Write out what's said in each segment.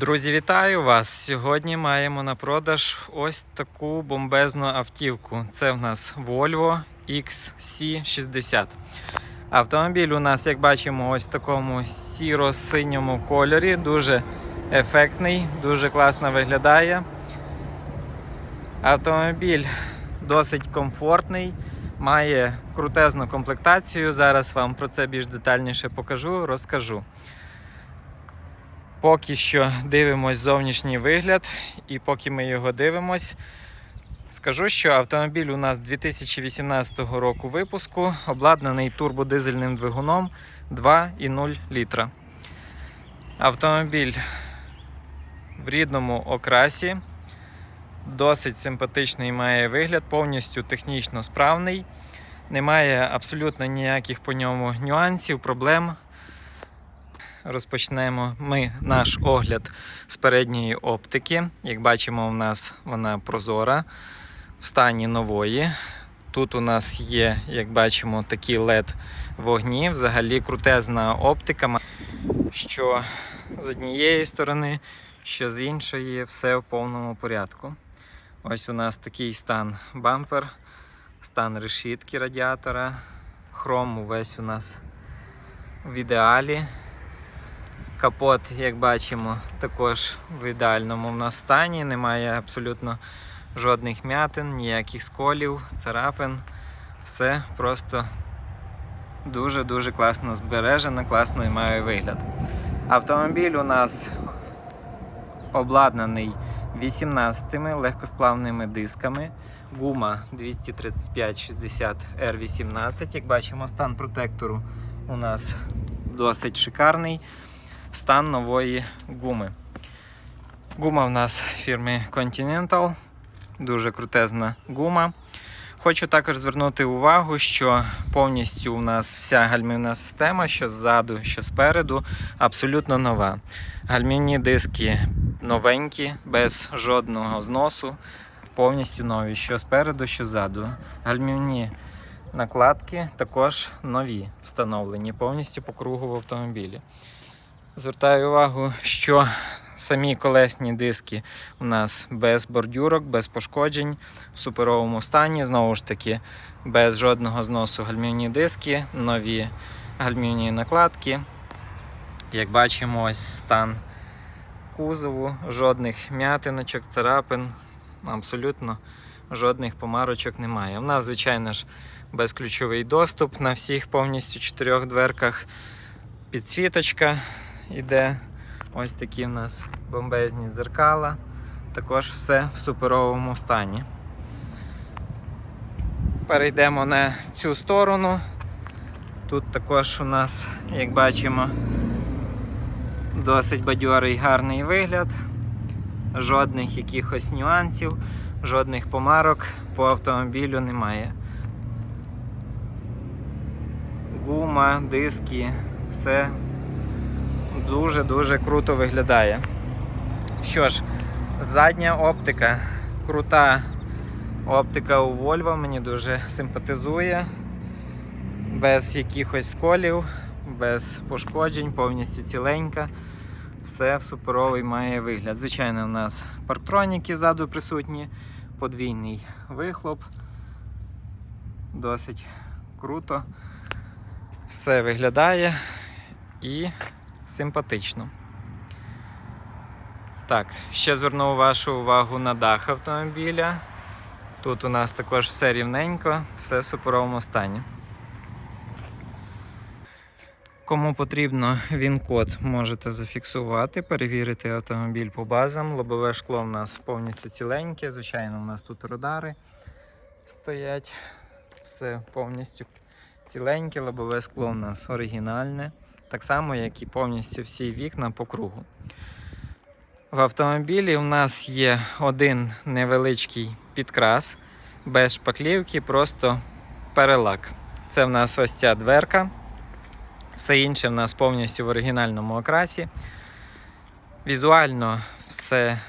Друзі, вітаю вас! Сьогодні маємо на продаж ось таку бомбезну автівку. Це в нас Volvo XC60. Автомобіль у нас, як бачимо, ось в такому сіро-синьому кольорі. Дуже ефектний, дуже класно виглядає. Автомобіль досить комфортний, має крутезну комплектацію. Зараз вам про це більш детальніше покажу, розкажу. Поки що дивимось зовнішній вигляд, і поки ми його дивимось, скажу, що автомобіль у нас 2018 року випуску, обладнаний турбодизельним двигуном 2,0 літра. Автомобіль в рідному окрасі, досить симпатичний має вигляд, повністю технічно справний. Немає абсолютно ніяких по ньому нюансів, проблем розпочнемо ми наш огляд з передньої оптики. Як бачимо, у нас вона прозора в стані нової. Тут у нас є, як бачимо, такі LED вогні. Взагалі крутезна оптика, що з однієї сторони, що з іншої, все в повному порядку. Ось у нас такий стан бампер, стан решітки радіатора, хром увесь у нас в ідеалі. Капот, як бачимо, також в ідеальному в нас стані. Немає абсолютно жодних м'ятин, ніяких сколів, царапин. Все просто дуже-дуже класно збережено, класно і має вигляд. Автомобіль у нас обладнаний 18 легкосплавними дисками. Гума 235-60 R18. Як бачимо, стан протектору у нас досить шикарний стан нової гуми. Гума в нас фірми Continental, дуже крутезна гума. Хочу також звернути увагу, що повністю у нас вся гальмівна система, що ззаду, що спереду, абсолютно нова. Гальмівні диски новенькі, без жодного зносу, повністю нові, що спереду, що ззаду. Гальмівні накладки також нові, встановлені повністю по кругу в автомобілі. Звертаю увагу, що самі колесні диски у нас без бордюрок, без пошкоджень, в суперовому стані. Знову ж таки, без жодного зносу гальмівні диски, нові гальмівні накладки. Як бачимо, ось стан кузову, жодних м'ятиночок, царапин, абсолютно жодних помарочок немає. У нас, звичайно ж, безключовий доступ на всіх повністю чотирьох дверках. Підсвіточка іде. Ось такі в нас бомбезні зеркала. Також все в суперовому стані. Перейдемо на цю сторону. Тут також у нас, як бачимо, досить бадьорий гарний вигляд, жодних якихось нюансів, жодних помарок по автомобілю немає. Гума, диски, все дуже-дуже круто виглядає. Що ж, задня оптика, крута оптика у Volvo, мені дуже симпатизує, без якихось сколів, без пошкоджень, повністю ціленька. Все в суперовий має вигляд. Звичайно, у нас парктроніки ззаду присутні, подвійний вихлоп. Досить круто. Все виглядає і симпатично. Так, ще звернув вашу увагу на дах автомобіля. Тут у нас також все рівненько, все в суперовому стані. Кому потрібно він-код, можете зафіксувати, перевірити автомобіль по базам. Лобове шкло у нас повністю ціленьке. Звичайно, у нас тут радари стоять. Все повністю ціленьке, лобове скло у нас оригінальне. Так само, як і повністю всі вікна по кругу. В автомобілі у нас є один невеличкий підкрас без шпаклівки, просто перелак. Це в нас ось ця дверка. Все інше в нас повністю в оригінальному окрасі. Візуально все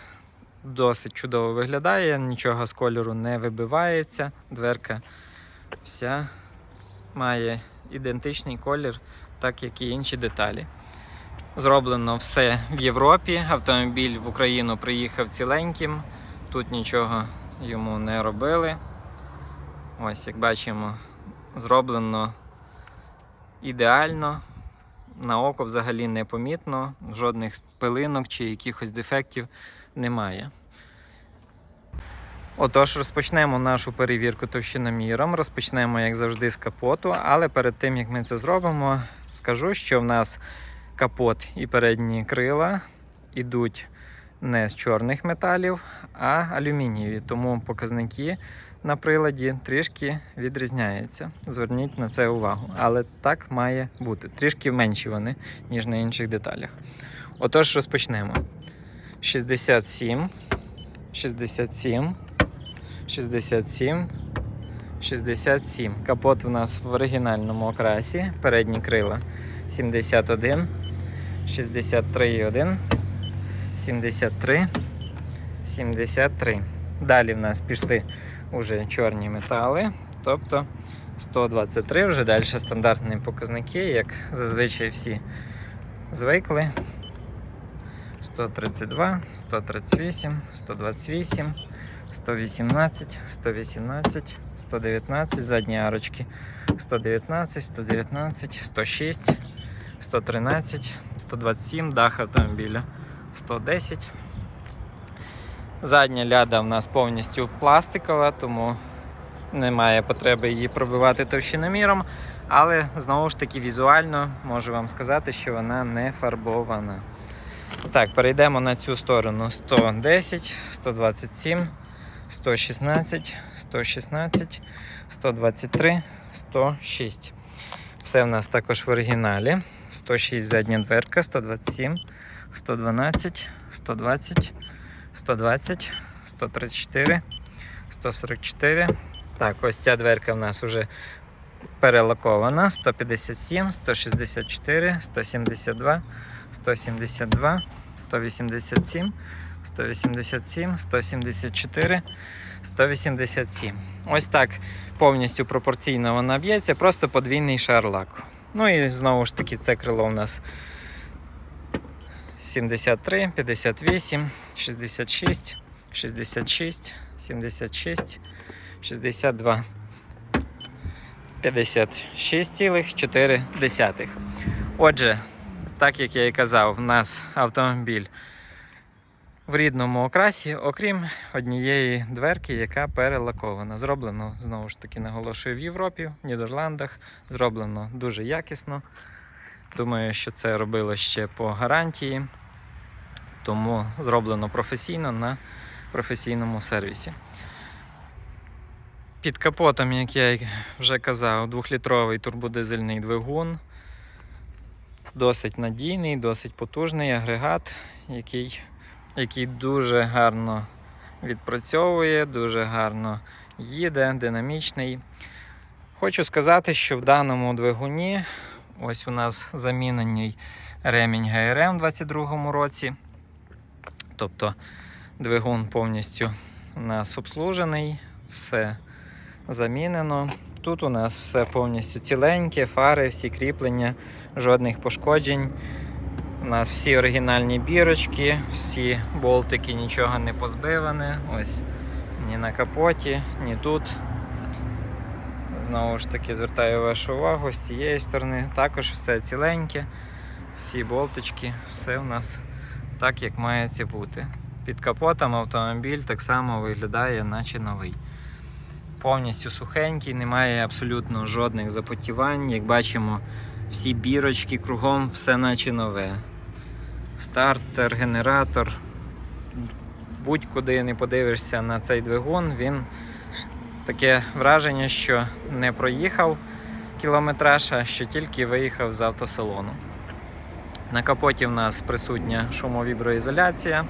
досить чудово виглядає, нічого з кольору не вибивається. Дверка вся має ідентичний колір, так як і інші деталі. Зроблено все в Європі. Автомобіль в Україну приїхав ціленьким. Тут нічого йому не робили. Ось, як бачимо, зроблено ідеально. На око взагалі не помітно, жодних пилинок чи якихось дефектів немає. Отож, розпочнемо нашу перевірку товщиноміром. Розпочнемо, як завжди, з капоту, але перед тим як ми це зробимо, скажу, що в нас капот і передні крила йдуть не з чорних металів, а алюмінієві. Тому показники на приладі трішки відрізняються. Зверніть на це увагу. Але так має бути. Трішки менші вони, ніж на інших деталях. Отож, розпочнемо. 67, 67, 67, 67. Капот у нас в оригінальному окрасі. Передні крила 71, 63,1, 73, 73. Далі в нас пішли уже чорні метали, тобто 123, вже далі стандартні показники, як зазвичай всі звикли. 132, 138, 128, 118, 118, 119, задні арочки 119, 119, 106, 113, 127, дах автомобіля 110. Задня ляда в нас повністю пластикова, тому немає потреби її пробивати товщиноміром. Але знову ж таки візуально можу вам сказати, що вона не фарбована. Так, перейдемо на цю сторону 110, 127, 116, 116, 123, 106. Все в нас також в оригіналі. 106 задня дверка, 127, 112, 120, 120, 134, 144. Так, ось ця дверка в нас вже перелакована. 157, 164, 172, 172, 187, 187, 174, 187. Ось так повністю пропорційно вона б'ється, просто подвійний шар лаку. Ну і знову ж таки, це крило у нас 73, 58, 66, 66, 76, 62. 56,4. Отже, так як я і казав, в нас автомобіль в рідному окрасі, окрім однієї дверки, яка перелакована. Зроблено, знову ж таки, наголошую, в Європі, в Нідерландах. Зроблено дуже якісно. Думаю, що це робило ще по гарантії, тому зроблено професійно на професійному сервісі. Під капотом, як я вже казав, 2-літровий турбодизельний двигун. Досить надійний, досить потужний агрегат, який, який дуже гарно відпрацьовує, дуже гарно їде, динамічний. Хочу сказати, що в даному двигуні ось у нас замінений ремінь ГРМ у 2022 році. Тобто двигун повністю у нас обслужений, все замінено. Тут у нас все повністю ціленьке, фари, всі кріплення, жодних пошкоджень. У нас всі оригінальні бірочки, всі болтики, нічого не позбиване. Ось ні на капоті, ні тут. Знову ж таки звертаю вашу увагу з цієї сторони. Також все ціленьке, всі болтички, все у нас так, як має це бути. Під капотом автомобіль так само виглядає, наче новий повністю сухенький, немає абсолютно жодних запотівань. Як бачимо, всі бірочки кругом, все наче нове. Стартер, генератор. Будь-куди не подивишся на цей двигун, він таке враження, що не проїхав кілометраж, а що тільки виїхав з автосалону. На капоті в нас присутня шумовіброізоляція.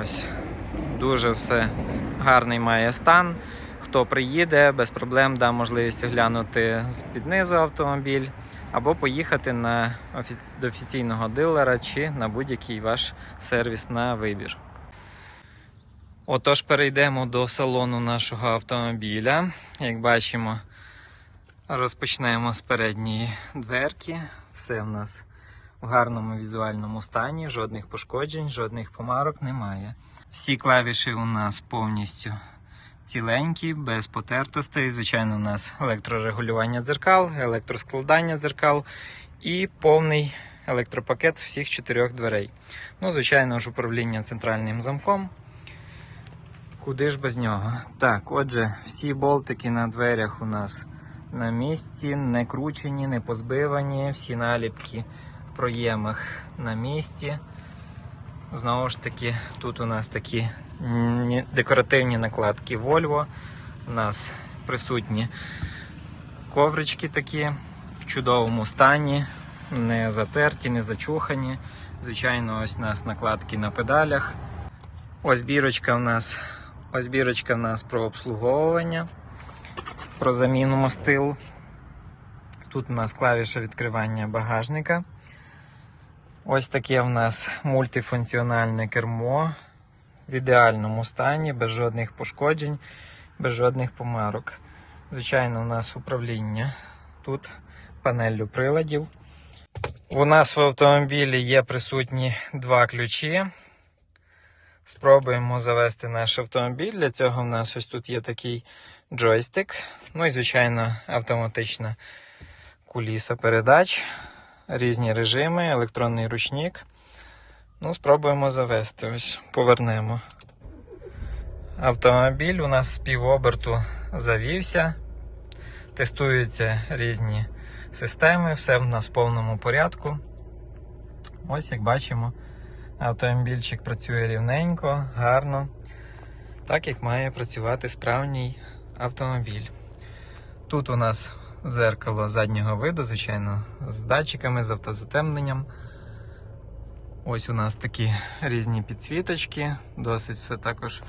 Ось, дуже все гарний має стан. Хто приїде, без проблем дам можливість оглянути з-під низу автомобіль або поїхати на офі... до офіційного дилера чи на будь-який ваш сервіс на вибір. Отож, перейдемо до салону нашого автомобіля. Як бачимо, розпочнемо з передньої дверки. Все в нас в гарному візуальному стані, жодних пошкоджень, жодних помарок немає. Всі клавіші у нас повністю ціленькі, без потертостей. Звичайно, у нас електрорегулювання дзеркал, електроскладання дзеркал і повний електропакет всіх чотирьох дверей. Ну, звичайно ж, управління центральним замком. Куди ж без нього? Так, отже, всі болтики на дверях у нас на місці, не кручені, не позбивані, всі наліпки в проємах на місці. Знову ж таки, тут у нас такі декоративні накладки Volvo. У нас присутні коврички такі в чудовому стані, не затерті, не зачухані. Звичайно, ось у нас накладки на педалях. Ось бірочка у нас, ось бірочка у нас про обслуговування, про заміну мастил. Тут у нас клавіша відкривання багажника. Ось таке в нас мультифункціональне кермо в ідеальному стані, без жодних пошкоджень, без жодних помарок. Звичайно, у нас управління тут панеллю приладів. У нас в автомобілі є присутні два ключі. Спробуємо завести наш автомобіль. Для цього в нас ось тут є такий джойстик. Ну і, звичайно, автоматична куліса передач, різні режими, електронний ручник. Ну, спробуємо завести. Ось повернемо. Автомобіль у нас з півоберту завівся. Тестуються різні системи, все в нас в повному порядку. Ось як бачимо, автомобільчик працює рівненько, гарно, так як має працювати справній автомобіль. Тут у нас зеркало заднього виду, звичайно, з датчиками, з автозатемненням. Ось у нас такі різні підсвіточки, досить все також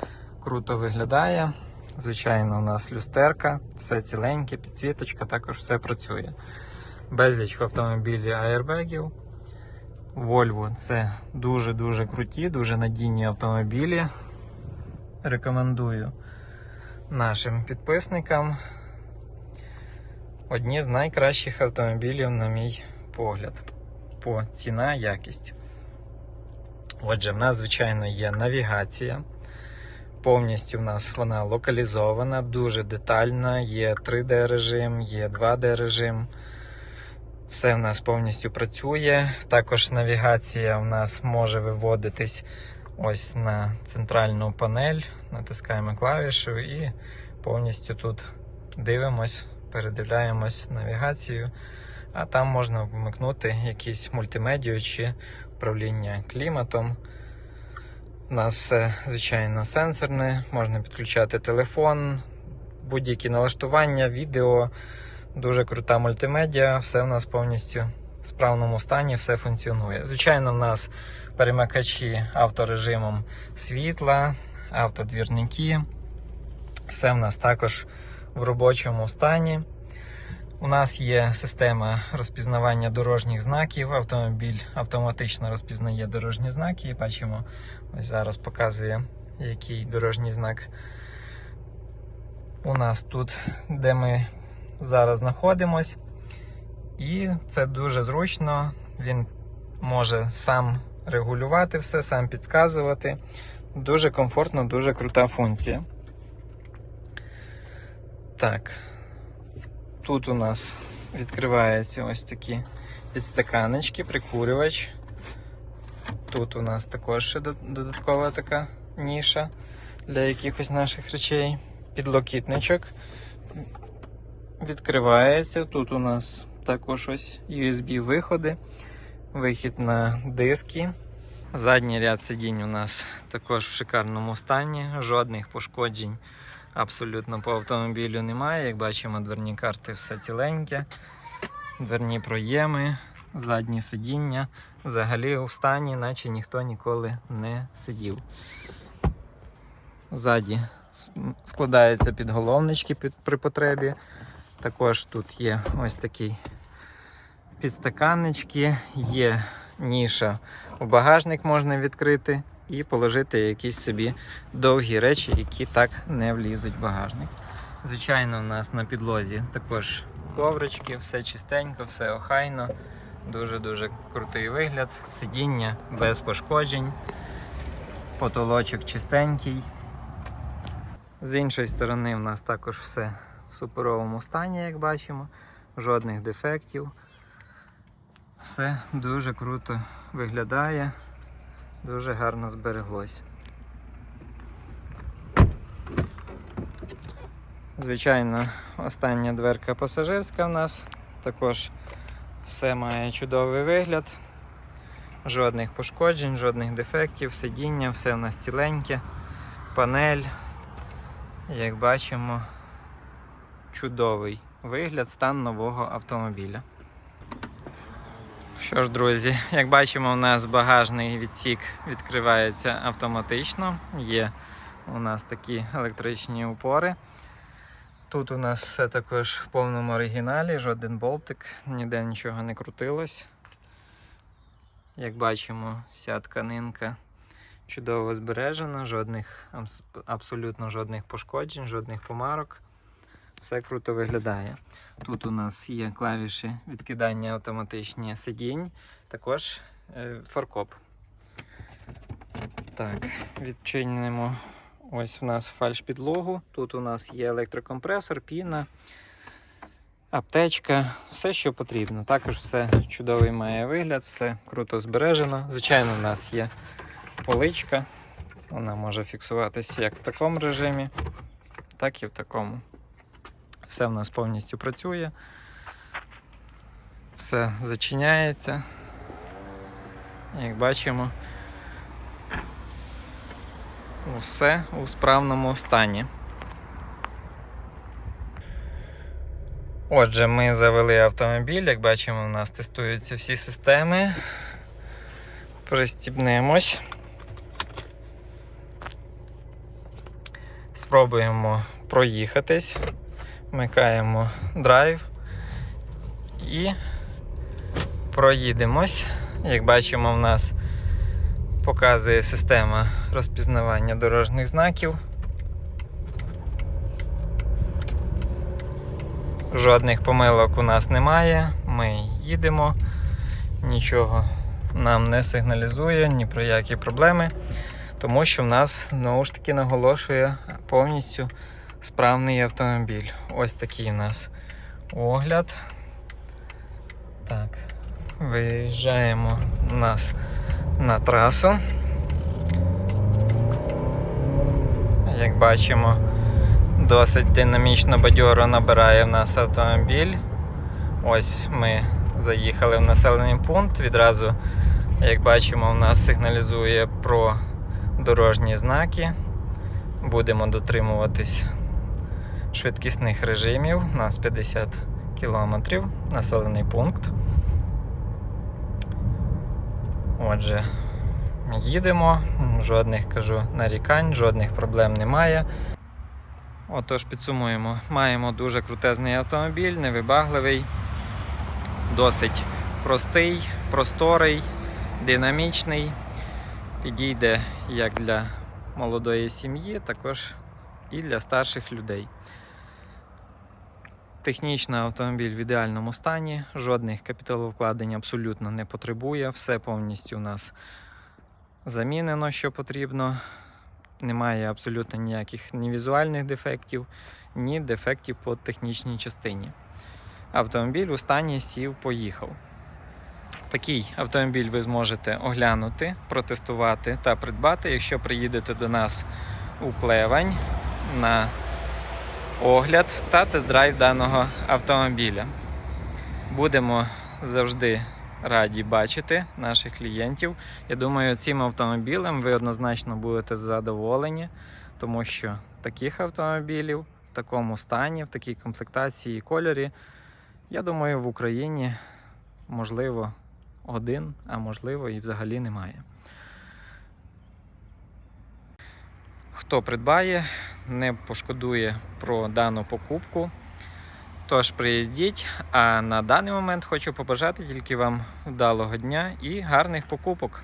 круто виглядає. Звичайно, у нас люстерка, все ціленьке, підсвіточка, також все працює. Безліч в автомобілі аербегів. Volvo це дуже-дуже круті, дуже надійні автомобілі. Рекомендую нашим підписникам. Одні з найкращих автомобілів, на мій погляд, по ціна, якість. Отже, в нас, звичайно, є навігація. Повністю в нас вона локалізована, дуже детальна. Є 3D режим, є 2D режим. Все в нас повністю працює. Також навігація в нас може виводитись ось на центральну панель. Натискаємо клавішу і повністю тут дивимось, передивляємось навігацію. А там можна вмикнути якісь мультимедію чи управління кліматом. У нас звичайно, сенсорне, можна підключати телефон, будь-які налаштування, відео, дуже крута мультимедіа, все в нас повністю в справному стані, все функціонує. Звичайно, в нас перемикачі авторежимом світла, автодвірники. Все в нас також в робочому стані. У нас є система розпізнавання дорожніх знаків. Автомобіль автоматично розпізнає дорожні знаки. І бачимо, ось зараз показує, який дорожній знак у нас тут, де ми зараз знаходимось. І це дуже зручно. Він може сам регулювати все, сам підказувати. Дуже комфортно, дуже крута функція. Так. Тут у нас відкриваються ось такі підстаканечки, прикурювач. Тут у нас також ще додаткова така ніша для якихось наших речей. Підлокітничок відкривається. Тут у нас також ось USB-виходи, вихід на диски. Задній ряд сидінь у нас також в шикарному стані, жодних пошкоджень абсолютно по автомобілю немає. Як бачимо, дверні карти все ціленьке, дверні проєми, задні сидіння. Взагалі у стані, наче ніхто ніколи не сидів. Ззаді складаються підголовнички під, при потребі. Також тут є ось такі підстаканнички, є ніша у багажник можна відкрити і положити якісь собі довгі речі, які так не влізуть в багажник. Звичайно, у нас на підлозі також коврички, все чистенько, все охайно, Дуже-дуже крутий вигляд. Сидіння без пошкоджень. Потолочок чистенький. З іншої сторони, в нас також все в суперовому стані, як бачимо. Жодних дефектів. Все дуже круто виглядає, дуже гарно збереглось. Звичайно, остання дверка пасажирська в нас. Також все має чудовий вигляд. Жодних пошкоджень, жодних дефектів, сидіння, все в нас ціленьке, панель. Як бачимо, чудовий вигляд, стан нового автомобіля. Що ж, друзі, як бачимо, у нас багажний відсік відкривається автоматично. Є у нас такі електричні упори. Тут у нас все також в повному оригіналі, жоден болтик, ніде нічого не крутилось. Як бачимо, вся тканинка чудово збережена, жодних, абсолютно жодних пошкоджень, жодних помарок. Все круто виглядає. Тут у нас є клавіші відкидання автоматичні сидінь, також е, фаркоп. Так, відчинимо ось у нас фальш-підлогу. Тут у нас є електрокомпресор, піна, аптечка, все, що потрібно. Також все чудовий має вигляд, все круто збережено. Звичайно, у нас є поличка. Вона може фіксуватися як в такому режимі, так і в такому. Все в нас повністю працює. Все зачиняється. Як бачимо, усе у справному стані. Отже, ми завели автомобіль, як бачимо, у нас тестуються всі системи. Пристібнемось. Спробуємо проїхатись. Вмикаємо драйв і проїдемось. Як бачимо, в нас показує система розпізнавання дорожніх знаків. Жодних помилок у нас немає. Ми їдемо, нічого нам не сигналізує, ні про які проблеми, тому що в нас знову ж таки наголошує повністю справний автомобіль. Ось такий у нас огляд. Так, виїжджаємо нас на трасу. Як бачимо, досить динамічно бадьоро набирає в нас автомобіль. Ось ми заїхали в населений пункт. Відразу, як бачимо, у нас сигналізує про дорожні знаки. Будемо дотримуватись швидкісних режимів. У нас 50 кілометрів, населений пункт. Отже, їдемо, жодних кажу нарікань, жодних проблем немає. Отож, підсумуємо. Маємо дуже крутезний автомобіль, невибагливий, досить простий, просторий, динамічний. Підійде як для молодої сім'ї, також і для старших людей. Технічно автомобіль в ідеальному стані, жодних капіталовкладень абсолютно не потребує, все повністю у нас замінено, що потрібно. Немає абсолютно ніяких ні візуальних дефектів, ні дефектів по технічній частині. Автомобіль у стані сів, поїхав. Такий автомобіль ви зможете оглянути, протестувати та придбати, якщо приїдете до нас у Клевань на огляд та тест-драйв даного автомобіля. Будемо завжди раді бачити наших клієнтів. Я думаю, цим автомобілем ви однозначно будете задоволені, тому що таких автомобілів в такому стані, в такій комплектації і кольорі, я думаю, в Україні можливо один, а можливо і взагалі немає. Хто придбає, не пошкодує про дану покупку. Тож приїздіть, а на даний момент хочу побажати тільки вам вдалого дня і гарних покупок.